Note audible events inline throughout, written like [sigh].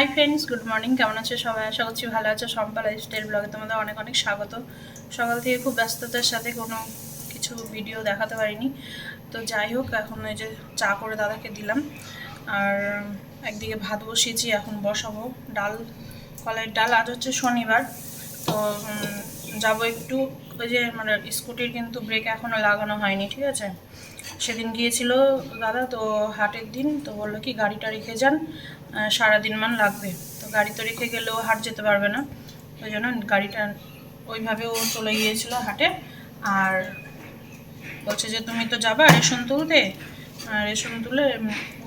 Hi friends, good morning. কেমন আছে সবাই? আশা করছি ভালো আছে। সম্পা লাইফস্টাইল ব্লগে তোমাদের অনেক অনেক স্বাগত। সকাল থেকে খুব ব্যস্ততার সাথে কোনো কিছু ভিডিও দেখাতে পারিনি। তো যাই হোক, এখন ওই যে চা করে দাদাকে দিলাম। আর একদিকে ভাত বসিয়েছি, এখন বসাবো। ডাল কলের ডাল। আজ হচ্ছে শনিবার, তো যাব একটু, ওই যে মানে স্কুটির কিন্তু ব্রেক এখনও লাগানো হয়নি, ঠিক আছে? সেদিন গিয়েছিল দাদা, তো হাটের দিন, তো বলল কি, গাড়িটা রেখে যান সারাদিন মান লাগবে। তো গাড়ি তো রেখে গেলেও হাট যেতে পারবে না, ওই জন্য গাড়িটা ওইভাবে ও চলে গিয়েছিল হাটে। আর বলছে যে, তুমি তো যাবা রেশন তুলতে রেশন তুলে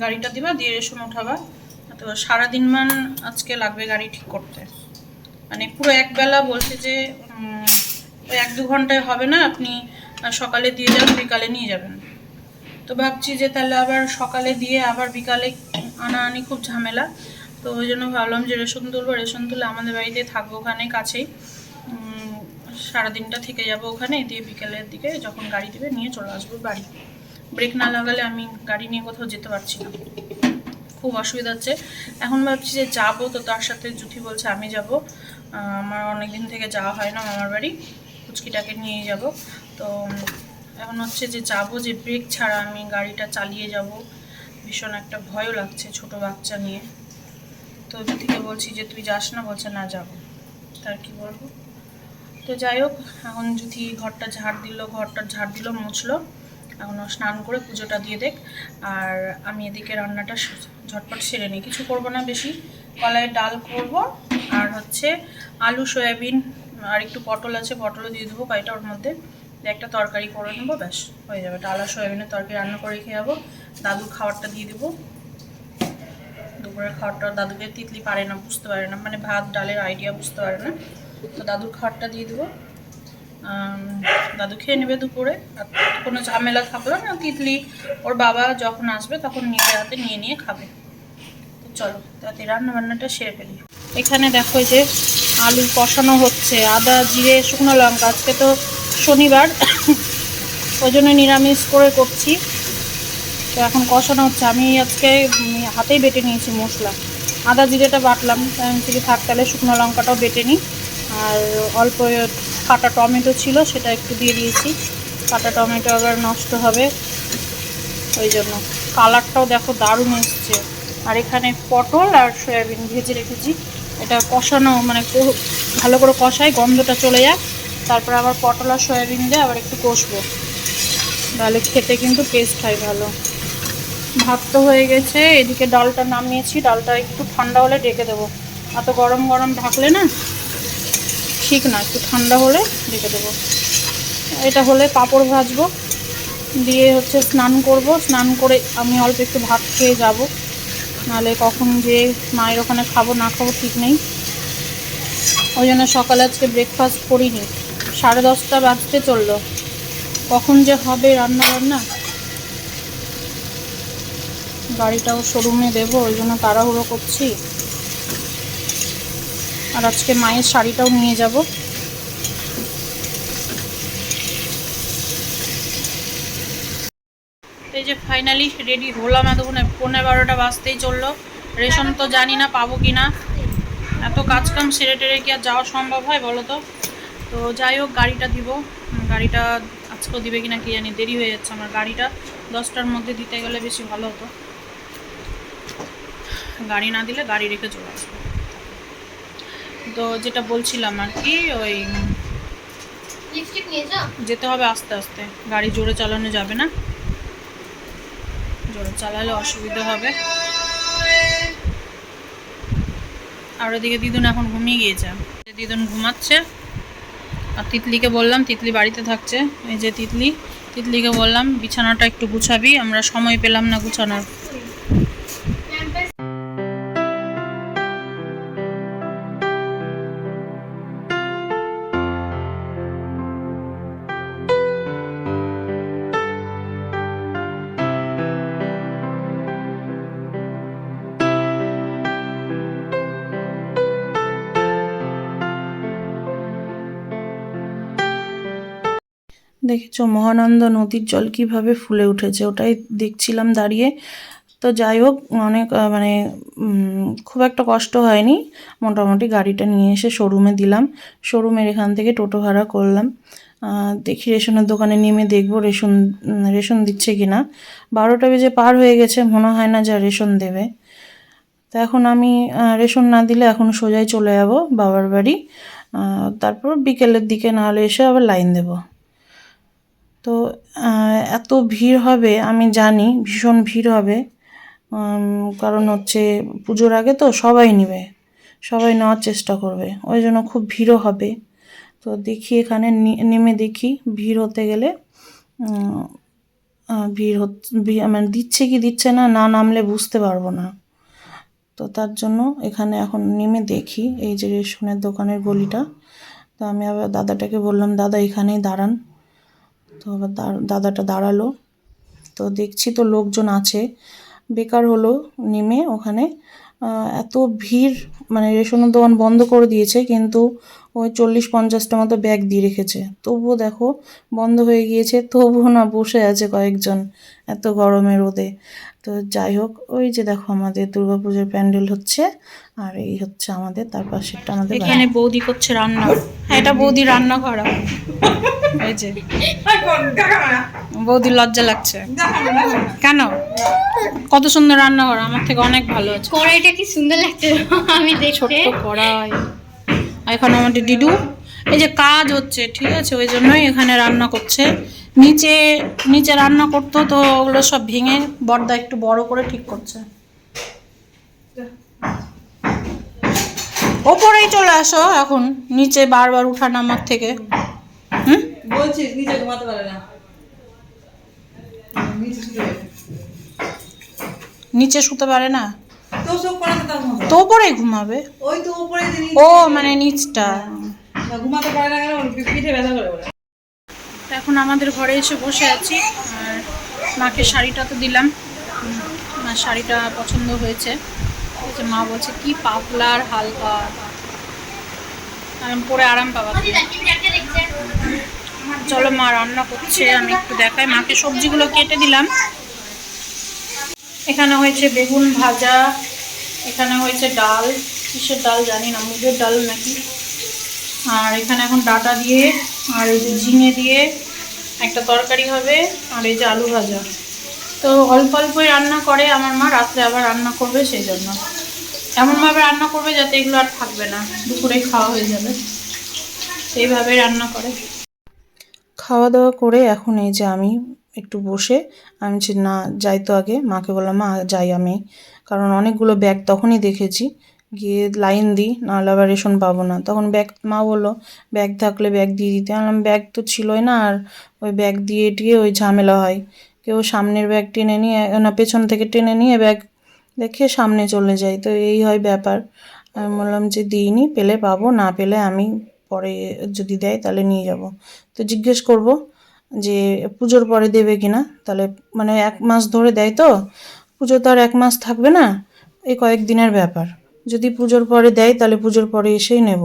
গাড়িটা দিবা, দিয়ে রেশন উঠাবা, তো সারাদিন মান আজকে লাগবে গাড়ি ঠিক করতে। মানে পুরো একবেলা বলছে যে ওই এক দু ঘন্টায় হবে না, আপনি সকালে দিয়ে যান, বিকালে নিয়ে যাবেন। তো ভাবছি যে তাহলে আবার সকালে দিয়ে আবার বিকালে আনা আনি খুব ঝামেলা। তো ওই জন্য ভাবলাম যে রেশন তুলবো, রেশন তুলে আমাদের বাড়িতে থাকব ওখানে কাছেই। সারাদিনটা থেকে যাব ওখানে, দিয়ে বিকেলের দিকে যখন গাড়ি দেবে নিয়ে চলে আসব বাড়ি। ব্রেক না লাগালে আমি গাড়ি নিয়ে কোথাও যেতে পারছি না। খুব অসুবিধা হচ্ছে। এখন ভাবছি যে যাব, তো তার সাথে জুথি বলছে আমি যাব। আমার অনেক দিন থেকে যাওয়া হয় না মামার বাড়ি, পুচকিটাকে নিয়ে যাব। তো, এখন হচ্ছে যে যাব যে ব্রেক ছাড়া আমি গাড়িটা চালিয়ে যাব। ভীষণ একটা ভয়ও লাগছে ছোট বাচ্চা নিয়ে। তো জুথিকে বলছি যে, তুই যাস না? বলছে, না, যাব। তার কি বলব? তো যাই হোক, এখন যদি ঘরটা ঝাড় দিল, ঘরটা ঝাড় দিল, মুছলো, এখন স্নান করে পুজোটা দিয়ে দেখ। আর আমি এদিকে রান্নাটা ঝটপট সেরে নিই। কিছু করব না বেশি, কলাইয়ের ডাল করব আর হচ্ছে আলু, সয়াবিন, আর একটু পটল আছে, পটলও দিয়ে দেবো কয়টা ওর মধ্যে। একটা তরকারি করে নেব, ব্যাস, হয়ে যাবে। ডাল সয়াবিনের তরকারি রান্না করে খেয়ে যাব। দাদুর খাবারটা দিয়ে দেবো। দুপুরের খাবারটা দাদুকে তিতলি পারে না, বুঝতে পারে না। মানে ভাত, ডালের আইডিয়া বুঝতে পারে না। তো দাদুর খাবারটা দিয়ে দেবো। দাদু খেয়ে নেবে দুপুরে। আর কোনো ঝামেলা থাকল না, তিতলি ওর বাবা যখন আসবে তখন নিজের হাতে নিয়ে নিয়ে খাবে। চলো, তাতে রান্না বান্নাটা সেরে ফেলি। এখানে দেখো যে আলু কষানো হচ্ছে, আদা, জিরে, শুকনো লঙ্কা। আজকে তো শনিবার, ওই জন্য নিরামিষ করে করছি। তো এখন কষানো হচ্ছে। আমি আজকে হাতেই বেটে নিয়েছি মশলা। আদা, জিরেটা বাটলাম। থেকে থাক, তাহলে শুকনো লঙ্কাটাও বেটে নিই। আর অল্প কাটা টমেটো ছিল, সেটা একটু দিয়ে দিয়েছি। কাটা টমেটো আবার নষ্ট হবে। ওই জন্য। কালারটাও দেখো দারুণ এসছে। আর এখানে পটল আর সয়াবিন ভেজে রেখেছি। এটা কষানো মানে ভালো করে কষাই গন্ধটা চলে যায়। তারপর আবার পটল আর সয়াবিন দিয়ে আবার একটু কষবো। তাহলে খেতে কিন্তু টেস্ট হয় ভালো। ভাত তো হয়ে গেছে, এদিকে ডালটা নামিয়েছি, ডালটা একটু ঠান্ডা হলে ডেকে দেবো। এত গরম গরম ঢাকলে না, ঠিক না, একটু ঠান্ডা হলে রেখে দেবো। এটা হলে পাঁপড় ভাজবো, দিয়ে হচ্ছে স্নান করব। স্নান করে আমি অল্প একটু ভাত খেয়ে যাব। নাহলে কখন যে মায়ের ওখানে খাব, না খাব ঠিক নেই। ওই জন্য সকালে আজকে ব্রেকফাস্ট করিনি। সাড়ে দশটা বাজতে চলল। কখন যে হবে রান্না বান্না? গাড়িটাও শোরুমে দেবো, ওই জন্য তাড়াহুড়ো করছি। আর আজকে মায়ের শাড়িটাও নিয়ে যাব এই যে ফাইনালি রেডি হলাম এতক্ষণে। পনেরো বারোটা বাজতেই চলল। রেশন তো জানি না পাবো কি না। এত কাজ কাম সেরে টেরে কি আর যাওয়া সম্ভব হয় বলো তো? তো যাই হোক গাড়িটা দিব। গাড়িটা আজকেও দিবে কিনা কি জানি দেরি হয়ে যাচ্ছে আমার গাড়িটা। দশটার মধ্যে দিতে গেলে বেশি ভালো হতো। গাড়ি না দিলে গাড়ি রেখে চলে আসব। তো যেটা বলছিলাম আর কি ওই যেতে হবে আস্তে আস্তে। গাড়ি জোরে চালানো যাবে না। চালালে অসুবিধা হবে। আর ওদিকে দিদুন এখন ঘুমিয়ে গিয়েছে। দিদুন ঘুমাচ্ছে। আর তিতলিকে বললাম, তিতলি বাড়িতে থাকছে। এই যে তিতলি, তিতলিকে বললাম, বিছানাটা একটু গুছাবি, আমরা সময় পেলাম না গুছানোর। দেখেছ, মহানন্দ নদীর জল কীভাবে ফুলে উঠেছে, ওটাই দেখছিলাম দাঁড়িয়ে। তো যাই হোক, অনেক মানে খুব একটা কষ্ট হয়নি। মোটামুটি গাড়িটা নিয়ে এসে শোরুমে দিলাম। শোরুমের এখান থেকে টোটো ভাড়া করলাম। দেখি রেশনের দোকানে নেমে দেখব রেশন রেশন দিচ্ছে কি না বারোটা বেজে পার হয়ে গেছে, মনে হয় না যা রেশন দেবে। তো এখন আমি রেশন না দিলে এখন সোজাই চলে যাব বাবার বাড়ি। তারপর বিকেলের দিকে নাহলে এসে আবার লাইন দেব। তো এত ভিড় হবে, আমি জানি, ভীষণ ভিড় হবে। কারণ হচ্ছে পুজোর আগে তো সবাই নেবে, সবাই নেওয়ার চেষ্টা করবে, ওই জন্য খুব ভিড়ও হবে। তো দেখি এখানে নেমে দেখি, ভিড় হতে গেলে ভিড় মানে দিচ্ছে কি দিচ্ছে না না নামলে বুঝতে পারব না। তো তার জন্য এখানে এখন নেমে দেখি, এই যে রেশনের দোকানের গলিটা। তো আমি আবার দাদাটাকে বললাম, দাদা, এখানেই দাঁড়ান। তো আবার দাদাটা দাঁড়াল। তো দেখছি তো লোকজন আছে। বেকার হলো, নেমে ওখানে। এত ভিড় মানে রেশনের দোকান বন্ধ করে দিয়েছে, কিন্তু ওই চল্লিশ পঞ্চাশটা মতো ব্যাগ দিয়ে রেখেছে। তবুও দেখো, বন্ধ হয়ে গিয়েছে, তবুও না বসে আছে কয়েকজন এত গরমে রোদে। তো যাই হোক ওই যে দেখো আমাদের দুর্গাপুজোর প্যান্ডেল হচ্ছে আর এই হচ্ছে আমাদের তার পাশেরটা আমাদের এখানে বৌদি করছে রান্না। হ্যাঁ এটা বৌদি রান্না করা [laughs] এই যে। বৌদি লজ্জা লাগছে। কেন? কত সুন্দর রান্না করা আমার থেকে অনেক ভালো আছে। কড়াইটা কি সুন্দর লাগছে আমি দেখতে ছোট্ট কড়াই। আর এখানে আমাদের ডিডু এই যে কাজ হচ্ছে ঠিক আছে? ওই জন্যই এখানে রান্না করছে। নিচে নিচে রান্না করতো তো ওগুলো সব ভেঙে বর্দা একটু বড় করে ঠিক করছে। ওপরেই চলে আসো এখন নিচে বারবার উঠা নামার থেকে। হুম? বলছিস নিচে ঘুমাতে পারে না। নিচে শুতে পারে। না? তো তার ঘুমাবে। ওই তো ও মানে নিচটা। ঘুমাতে পারে না কেন? পিঠে ব্যথা করে ওরা তো এখন আমাদের ঘরে এসে বসে আছি। আর মাকে শাড়িটা তো দিলাম। মার শাড়িটা পছন্দ হয়েছে। যে মা বলছে, কি পাতলা আর হালকা। আমি পরে আরাম পাবা। চলো মা রান্না করছে, আমি একটু দেখাই। মাকে সবজিগুলো কেটে দিলাম। এখানে হয়েছে বেগুন ভাজা, এখানে হয়েছে ডাল। কিসের ডাল জানি না, মুগের ডাল নাকি? আর এখানে এখন ডাটা দিয়ে, আর এই যে ঝিঙে দিয়ে একটা তরকারি হবে আর এই যে আলু ভাজা। তো অল্প অল্পই রান্না করে আমার মা, রাত্রে আবার রান্না করবে সেই জন্য। এমনভাবে রান্না করবে যাতে এগুলো আর থাকবে না, দুপুরে খাওয়া হয়ে যাবে। সেইভাবেই রান্না করে। খাওয়া দাওয়া করে এখন এই যে আমি একটু বসে, আমি বলছি, না, যাই তো আগে। মাকে বললাম, মা, যাই আমি। কারণ অনেকগুলো ব্যাগ তখনই দেখেছি। গিয়ে লাইন দিই, নাহলে আবার রেশন পাবো না। তখন ব্যাগ মা বলল ব্যাগ থাকলে ব্যাগ দিয়ে দিতে। আমি বললাম ব্যাগ তো ছিলই না, আর ওই ব্যাগ দিয়ে টিয়ে ওই ঝামেলা হয়। কেউ সামনের ব্যাগ টেনে নিয়ে, না, পেছন থেকে টেনে নিয়ে ব্যাগ দেখে সামনে চলে যায়। তো এই হয় ব্যাপার। আমি বললাম যে, দিইনি, পেলে পাবো, না পেলে আমি পরে যদি দেয়, তাহলে নিয়ে যাব। তো জিজ্ঞেস করব যে, পুজোর পরে দেবে কিনা? তাহলে মানে এক মাস ধরে দেয় তো? পুজো তো আর এক মাস থাকবে না? এই কয়েকদিনের ব্যাপার। যদি পুজোর পরে দেয়, তাহলে পুজোর পরে এসেই নেব।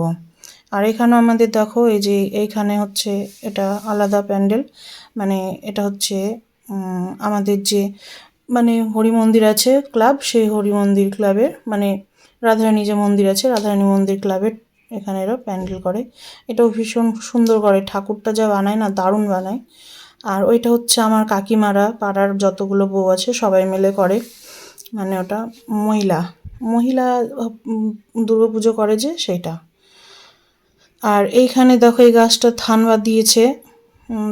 আর এখানেও আমাদের দেখো, এই যে এইখানে হচ্ছে এটা আলাদা প্যান্ডেল। মানে এটা হচ্ছে আমাদের যে মানে হরি মন্দির আছে ক্লাব, সেই হরি মন্দির ক্লাবের মানে রাধারানী যে মন্দির আছে, রাধারানী মন্দির ক্লাবের এখানে এরা প্যান্ডেল করে। এটাও ভীষণ সুন্দর করে, ঠাকুরটা যা বানায় না, দারুণ বানায়। আর ওইটা হচ্ছে আমার কাকিমারা, পাড়ার যতগুলো বউ আছে, সবাই মিলে করে। মানে ওটা মহিলা। মহিলা দুর্গাপুজো করে যে সেটা আর এইখানে দেখো এই গাছটা থান বাঁধিয়েছে।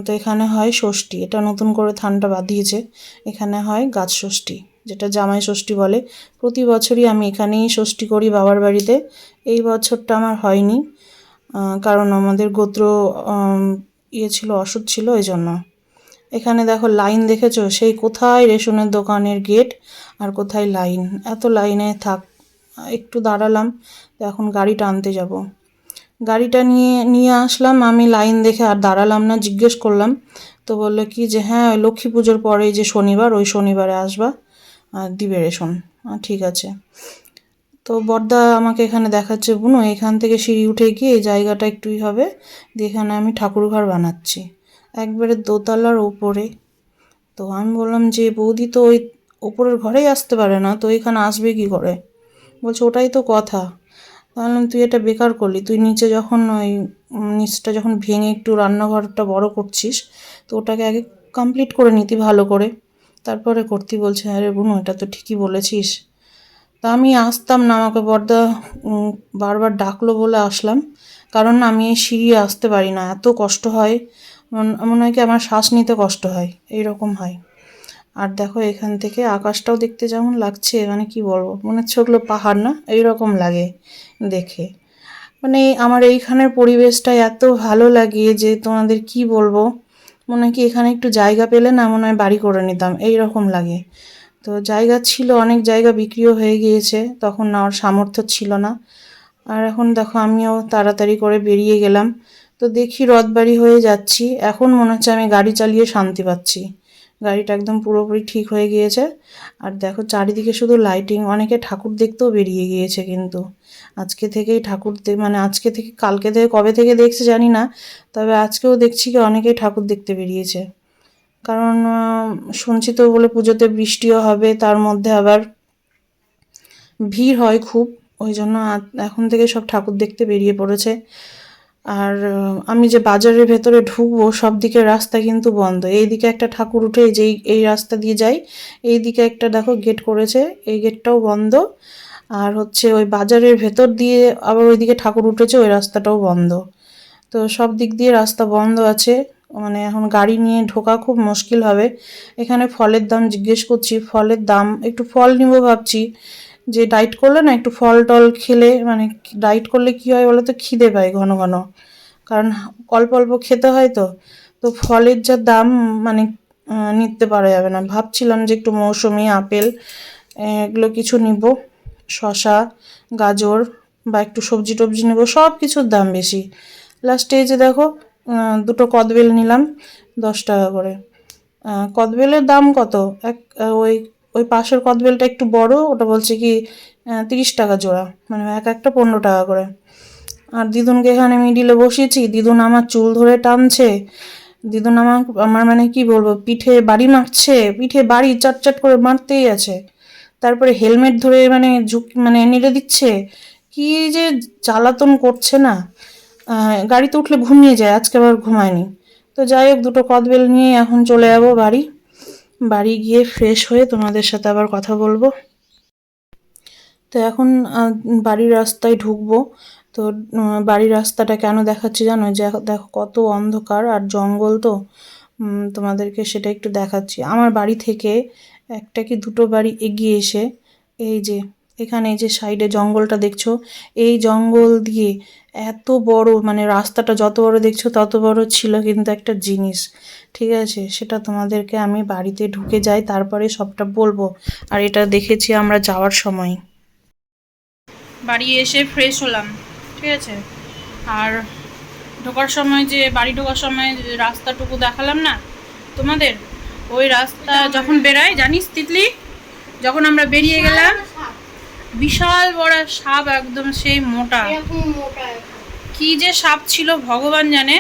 তো এখানে হয় ষষ্ঠী। এটা নতুন করে থানটা বাঁধিয়েছে। এখানে হয় গাছ ষষ্ঠী, যেটা জামাই ষষ্ঠী বলে। প্রতি বছরই আমি এখানেই ষষ্ঠী করি বাবার বাড়িতে। এই বছরটা আমার হয়নি কারণ আমাদের গোত্র ইয়ে ছিল, অসুখ ছিল এই জন্য এখানে দেখো লাইন দেখেছ? সেই কোথায় রেশনের দোকানের গেট? আর কোথায় লাইন? এত লাইনে থাক, একটু দাঁড়ালাম, এখন গাড়িটা আনতে যাব। গাড়িটা নিয়ে নিয়ে আসলাম, আমি লাইন দেখে আর দাঁড়ালাম না, জিজ্ঞেস করলাম। তো বলল, কি যে হ্যাঁ লক্ষ্মী পুজোর পরে যে শনিবার, ওই শনিবারে আসবা দিবে রেশন। ঠিক আছে। তো বর্দা আমাকে এখানে দেখাচ্ছে, বুনো, এখান থেকে সিঁড়ি উঠে গিয়ে এই জায়গাটা একটুই হবে, দিয়ে এখানে আমি ঠাকুর ঘর বানাচ্ছি। একবারে দোতলার ওপরে। তো আমি বললাম, যে বৌদি তো ওই উপরের ঘরেই আসতে পারে না, তো এখানে আসবে কি করে? বলছে, ওটাই তো কথা। তাহলে তুই এটা বেকার করলি। তুই নিচে যখন ওই নিচটা যখন ভেঙে একটু রান্নাঘরটা বড় করছিস, তো ওটাকে আগে কমপ্লিট করে নিতি ভালো করে। তারপরে করতি বলছে আরে বুনু, এটা তো ঠিকই বলেছিস। তা আমি আসতাম না, আমাকে বর্দা বারবার ডাকলো বলে আসলাম। কারণ আমি এই সিঁড়ি আসতে পারি না, এত কষ্ট হয়। মনে হয় কি আমার শ্বাস নিতে কষ্ট হয়। এই রকম হয়। আর দেখো এখান থেকে আকাশটাও দেখতে যেমন লাগছে মানে কি বলব, মনে হচ্ছে ওগুলো পাহাড় না, এইরকম লাগে দেখে। মানে আমার এইখানের পরিবেশটা এত ভালো লাগে যে তোমাদের কি বলব, মনে হয় কি এখানে একটু জায়গা পেলে না মনে হয় বাড়ি করে নিতাম এই রকম লাগে। তো জায়গা ছিল, অনেক জায়গা বিক্রিও হয়ে গিয়েছে, তখন নেওয়ার সামর্থ্য ছিল না। আর এখন দেখো আমিও তাড়াতাড়ি করে বেরিয়ে গেলাম। তো দেখি রথবাড়ি হয়ে যাচ্ছি, এখন মনে হচ্ছে আমি গাড়ি চালিয়ে শান্তি পাচ্ছি। গাড়িটা একদম পুরোপুরি ঠিক হয়ে গিয়েছে। আর দেখো চারিদিকে শুধু লাইটিং অনেকে ঠাকুর দেখতেও বেরিয়ে গিয়েছে কিন্তু। আজকে থেকেই ঠাকুর মানে আজকে থেকে, কালকে থেকে, কবে থেকে দেখছে জানি না, তবে আজকেও দেখছি কি অনেকেই ঠাকুর দেখতে বেরিয়েছে। কারণ শুনছি তো বলে পুজোতে বৃষ্টিও হবে, তার মধ্যে আবার ভিড় হয় খুব, ওই জন্য এখন থেকে সব ঠাকুর দেখতে বেরিয়ে পড়েছে। আর আমি যে বাজারের ভেতরে ঢুকবো, সব দিকে রাস্তা কিন্তু বন্ধ। এইদিকে একটা ঠাকুর উঠে যেই এই রাস্তা দিয়ে যাই এই দিকে একটা দেখো গেট করেছে, এই গেটটাও বন্ধ। আর হচ্ছে ওই বাজারের ভেতর দিয়ে আবার ওইদিকে ঠাকুর উঠেছে, ওই রাস্তাটাও বন্ধ। তো সব দিক দিয়ে রাস্তা বন্ধ আছে। মানে এখন গাড়ি নিয়ে ঢোকা খুব মুশকিল হবে। এখানে ফলের দাম জিজ্ঞেস করছি, ফলের দাম, একটু ফল নিব ভাবছি। যে ডাইট করলে না একটু ফল টল খেলে মানে ডাইট করলে কি হয় বলো তো খিদে পায় ঘন ঘন। কারণ অল্প অল্প খেতে হয় তো। তো ফলের যা দাম মানে নিতে পারা যাবে না। ভাবছিলাম যে একটু মৌসুমি আপেল এগুলো কিছু নিব। শশা গাজর বা একটু সবজি টবজি নেব। সব কিছুর দাম বেশি। লাস্টে যে দেখো দুটো কদবেল নিলাম, দশ টাকা করে। কদবেলের দাম কত? এক ওই ওই পাশের কদবেলটা একটু বড়, ওটা বলছে কি তিরিশ টাকা জোড়া মানে এক একটা পনেরো টাকা করে। আর দিদুনকে এখানে মিডিলে বসিয়েছি, দিদুন আমার চুল ধরে টানছে, দিদুন আমার আমার মানে কি বলব, পিঠে বাড়ি মারছে পিঠে বাড়ি চটচট করে মারতেই আছে। তারপরে হেলমেট ধরে মানে ঝুঁকি মানে নেড়ে দিচ্ছে, কি যে জ্বালাতন করছে না। গাড়িতে উঠলে ঘুমিয়ে যায়, আজকে আবার ঘুমায়নি। তো যাই হোক, দুটো কদবেল নিয়ে এখন চলে যাব বাড়ি। বাড়ি গিয়ে ফ্রেশ হয়ে তোমাদের সাথে আবার কথা বলব। তো এখন বাড়ির রাস্তায় ঢুকবো। তো বাড়ির রাস্তাটা কেন দেখাচ্ছি জানো? দেখো কত অন্ধকার আর জঙ্গল তো। তোমাদেরকে সেটা একটু দেখাচ্ছি। আমার বাড়ি থেকে একটা কি দুটো বাড়ি এগিয়ে এসে, এই যে, এখানে এই যে সাইডে জঙ্গলটা দেখছ, এই জঙ্গল দিয়ে এত বড় মানে রাস্তাটা যত বড় দেখছ তত বড় ছিল কিন্তু একটা জিনিস। ঠিক আছে? সেটা তোমাদেরকে আমি বাড়িতে ঢুকে যাই, তারপরে সবটা বলব। আর এটা দেখেছি আমরা যাওয়ার সময়। বাড়ি এসে ফ্রেশ হলাম। ঠিক আছে? আর ঢোকার সময় যে, বাড়ি ঢোকার সময় রাস্তাটুকু দেখালাম না? তোমাদের? ওই রাস্তা যখন বেরাই জানিস তিতলি? যখন আমরা বেরিয়ে গেলাম বিশাল বড় সাপ একদম সেই মোটা। মোটা কি। যে সাপ ছিল ভগবান জানে।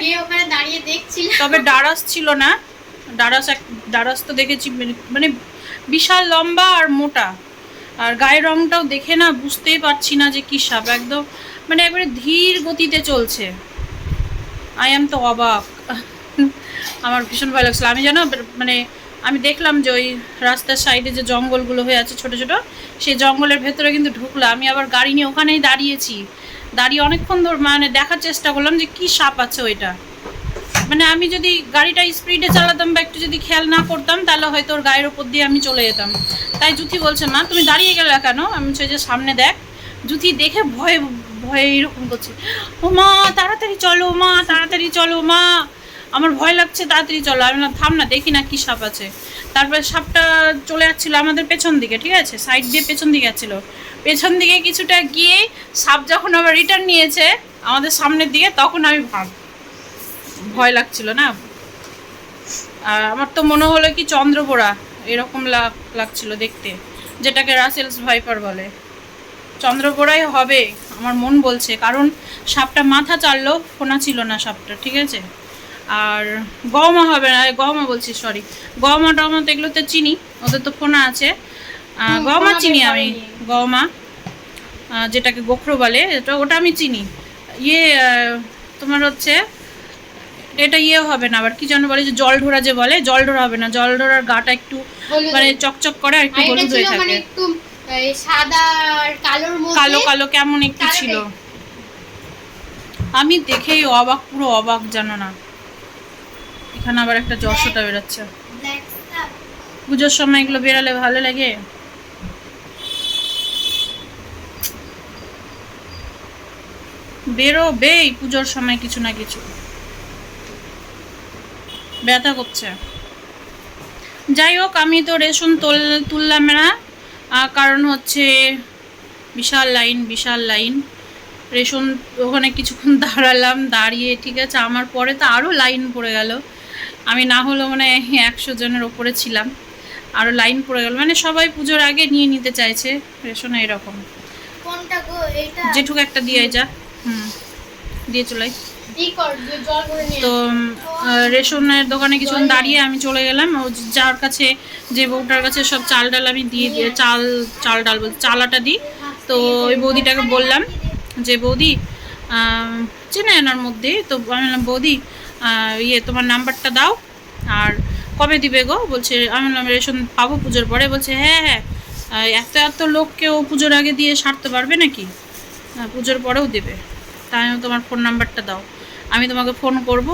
তবে ডারাস ছিল না। ডারাস এক ডারাস তো দেখেছি মানে- মানে বিশাল লম্বা আর মোটা। আর গায়ের রংটাও দেখে না বুঝতেই পারছি না যে কি সাপ। একদম মানে একবারে ধীর গতিতে চলছে। আই এম তো অবাক। আমার ভীষণ ভয় লাগছিল। আমি জানো মানে আমি দেখলাম যে ওই রাস্তার সাইডে যে জঙ্গলগুলো হয়ে আছে ছোট ছোট সেই জঙ্গলের ভেতরে কিন্তু ঢুকলাম। আমি আবার গাড়ি নিয়ে ওখানেই দাঁড়িয়েছি। দাঁড়িয়ে অনেকক্ষণ ধর মানে দেখার চেষ্টা করলাম যে কি সাপ আছে ওইটা। মানে আমি যদি গাড়িটা স্পিডে চালাতাম বা একটু যদি খেয়াল না করতাম তাহলে হয়তো ওর গায়ের ওপর দিয়ে আমি চলে যেতাম। তাই জুথি বলছে মা তুমি দাঁড়িয়ে গেলে কেন? আমি বলছি, যে সামনে দেখ। জুথি দেখে ভয়ে ভয়ে এরকম করছে ও মা তাড়াতাড়ি চলো মা তাড়াতাড়ি চলো মা। আমার ভয় লাগছে, তাড়াতাড়ি চলো। আমি না থাম না, দেখি না কি সাপ আছে। তারপরে সাপটা চলে যাচ্ছিল আমাদের পেছন দিকে, ঠিক আছে? সাইড দিয়ে পেছন দিকে যাচ্ছিল। পেছন দিকে কিছুটা গিয়ে সাপ যখন আবার রিটার্ন নিয়েছে আমাদের সামনের দিকে, তখন আমি ভাব, ভয় লাগছিল না? আর আমার তো মনে হলো কি চন্দ্রবোড়া এরকম লাগ- লাগছিল দেখতে, যেটাকে রাসেলস ভাইপার বলে। চন্দ্রবোড়াই হবে, আমার মন বলছে, কারণ সাপটা মাথা চাললো, ফোনা ছিল না সাপটা, ঠিক আছে? আর গহমা হবে না গহমা বলছি সরি গহমা টহমা তো এগুলো তো চিনি ওদের তো ফোনা আছে। গহমা চিনি আমি গমা যেটাকে গোখরো বলে এটা ওটা আমি চিনি। ইয়ে তোমার হচ্ছে এটা ইয়ে হবে না আবার কি যেন বলে যে জল ঢোরা যে বলে জল ঢোরা হবে না জল ঢোরার গাটা একটু মানে চকচক করে আর একটু হলুদ হয়ে মানে থাকে। সাদা কালোর মধ্যে কালো কালো কেমন একটু ছিল। আমি দেখেই অবাক পুরো অবাক জানো না। এখানে আবার একটা যশোটা বেরোচ্ছে। পুজোর সময় এগুলো বেরালে ভালো লাগে? বেরোবেই পুজোর সময় কিছু না কিছু। ব্যথা করছে। যাই হোক, আমি তো রেশন তোল, তুললাম না। কারণ হচ্ছে বিশাল লাইন বিশাল লাইন। রেশন ওখানে কিছুক্ষণ দাঁড়ালাম, দাঁড়িয়ে, ঠিক আছে, আমার পরে তো আরও লাইন পড়ে গেল। আমি না হলেও মানে একশো জনের ওপরে ছিলাম। আরও লাইন পড়ে গেল। মানে সবাই পুজোর আগে নিয়ে নিতে চাইছে। রেশনে এরকম। জেঠুক একটা দিয়ে যা। হুম। দিয়ে চলাই। তো রেশনের দোকানে কিছুক্ষণ দাঁড়িয়ে আমি চলে গেলাম। ও যার কাছে যে বউটার কাছে সব চাল ডাল আমি দিয়ে দিয়ে চাল চাল ডাল বলতে চালাটা দিই। তো ওই বৌদিটাকে বললাম যে বৌদি চেনে এনার মধ্যে? তো আমি বললাম বৌদি ইয়ে তোমার নাম্বারটা দাও। আর কবে দিবে গো? বলছে, আমি বললাম, রেশন পাবো পুজোর পরে। বলছে হ্যাঁ হ্যাঁ। এত এত লোককেও পুজোর আগে দিয়ে সারতে পারবে নাকি? পুজোর পরেও দেবে। তাই আমি তোমার ফোন নাম্বারটা দাও। আমি তোমাকে ফোন করব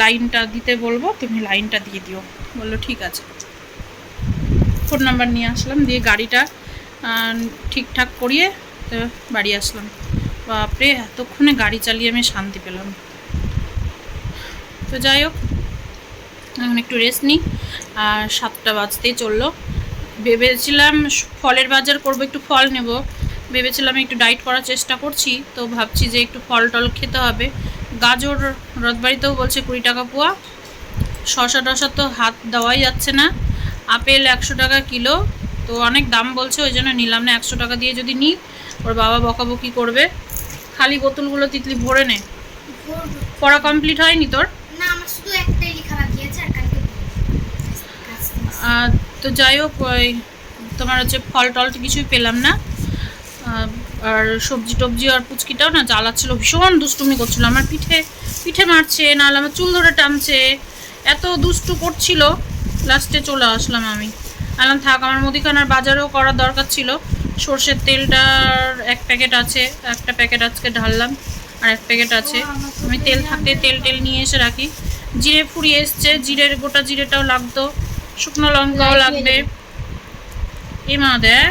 লাইনটা দিতে বলব, তুমি লাইনটা দিয়ে দিও। বলল, ঠিক আছে। ফোন নাম্বার নিয়ে আসলাম, দিয়ে গাড়িটা ঠিকঠাক করিয়ে বাড়ি আসলাম। বাপরে, এতক্ষণে গাড়ি চালিয়ে আমি শান্তি পেলাম। তো যাই হোক, এখন একটু রেস্ট নিই। আর সাতটা বাজতেই চলল। ভেবেছিলাম ফলের বাজার করব, একটু ফল নেব। ভেবেছিলাম একটু ডাইট করার চেষ্টা করছি, তো ভাবছি যে একটু ফল টল খেতে হবে। গাজর রথবাড়িতেও বলছে কুড়ি টাকা পোয়া। শশা টশা তো হাত দেওয়াই যাচ্ছে না। আপেল একশো টাকা কিলো। তো অনেক দাম বলছে, ওই জন্য নিলাম না। একশো টাকা দিয়ে যদি নিই, ওর বাবা বকাবকি করবে। খালি বোতলগুলো তিতলি ভরে নে। পড়া কমপ্লিট হয়নি তোর না আমার শুধু একটাই লেখা বাকি আছে আর কালকে আহ, তো যাই হোক ওই তোমার হচ্ছে ফল টল কিছুই পেলাম না। আর সবজি টবজি আর পুচকিটাও না জ্বালাচ্ছিল ভীষণ দুষ্টুমি করছিল। আমার পিঠে পিঠে মারছে নাহলে আমার চুল ধরে টানছে। এত দুষ্টু করছিল লাস্টে চলে আসলাম আমি। আলাম থাক আমার মুদিখানার বাজারেও করার দরকার ছিল। সর্ষের তেলটার এক প্যাকেট আছে একটা প্যাকেট আজকে ঢাললাম আর এক প্যাকেট আছে। আমি তেল থাকতে তেল টেল নিয়ে এসে রাখি। জিরে ফুরিয়ে এসছে জিরের গোটা জিরেটাও লাগতো। শুকনো লঙ্কাও লাগবে। এই মা দেখ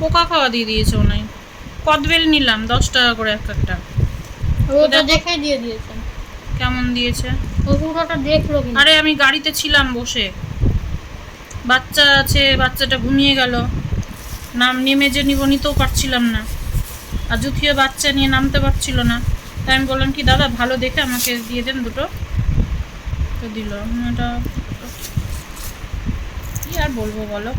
পোকা খাওয়া দিয়ে দিয়েছে ওনাই কদবেল নিলাম দশ টাকা করে এক একটা। ওটা দেখে। দিয়ে কেমন দিয়েছে? ওষুধটা দেখল আরে আমি গাড়িতে ছিলাম বসে। বাচ্চা আছে বাচ্চাটা ঘুমিয়ে গেল। নাম নেমে যে নিব নিতেও পারছিলাম না। আর জুথিও বাচ্চা নিয়ে নামতে পারছিল না। তাই আমি বললাম, কি দাদা, ভালো দেখে আমাকে দিয়ে দেন দুটো। তো দিল। এটা কি আর বলব বলো?